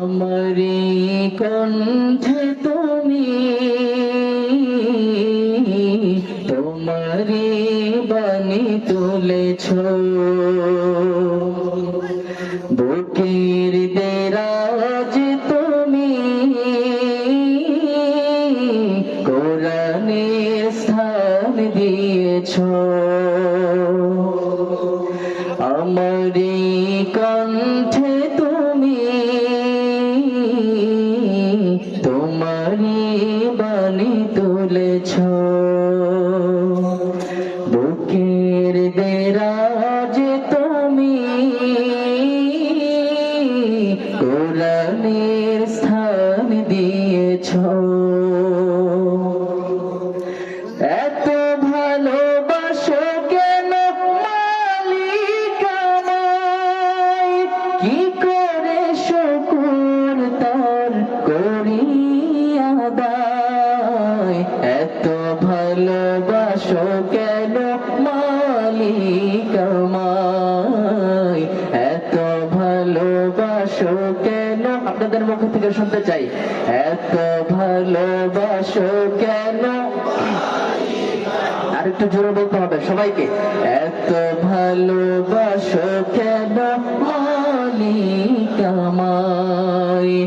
আমারি কণ্ঠে তুমি তোমারি বাণী তুলেছ। বুকের দেরাজ তুমি কোরআনের স্থান দিয়েছ। আমারি কণ্ঠে তুলেছ। আপনাদের মুখ থেকে শুনতে চাই। এত ভালোবাসো কেন? আর একটু জোরে বলতে হবে সবাইকে। এত ভালোবাসো কেন? মালিক আমায়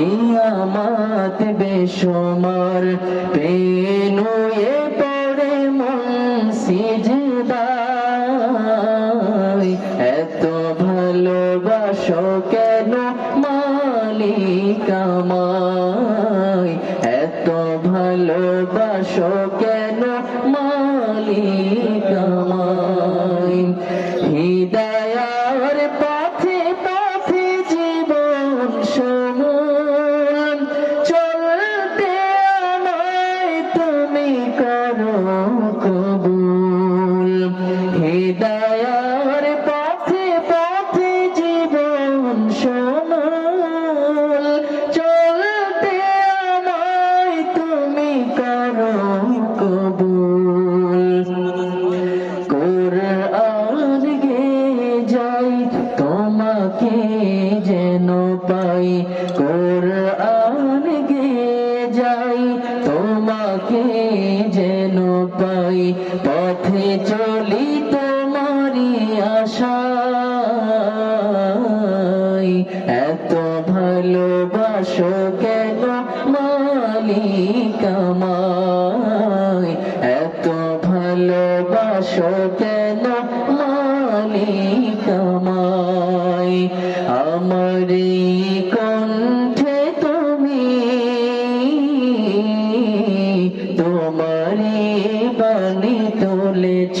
নিয়ামত বেশুমার। পেনুয়ে পড়ে মন সিজদায়। এত ভালোবাসো কেন মালিক আমায় এত ভালোবাসো কেন মালিক আমায় হৃদয়ার পথে করো মালিক আমায় এত ভালোবাসো কেন? মালিক আমায় আমার কণ্ঠে তুমি তোমারি বাণী তুলেছ।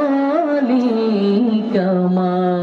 আমার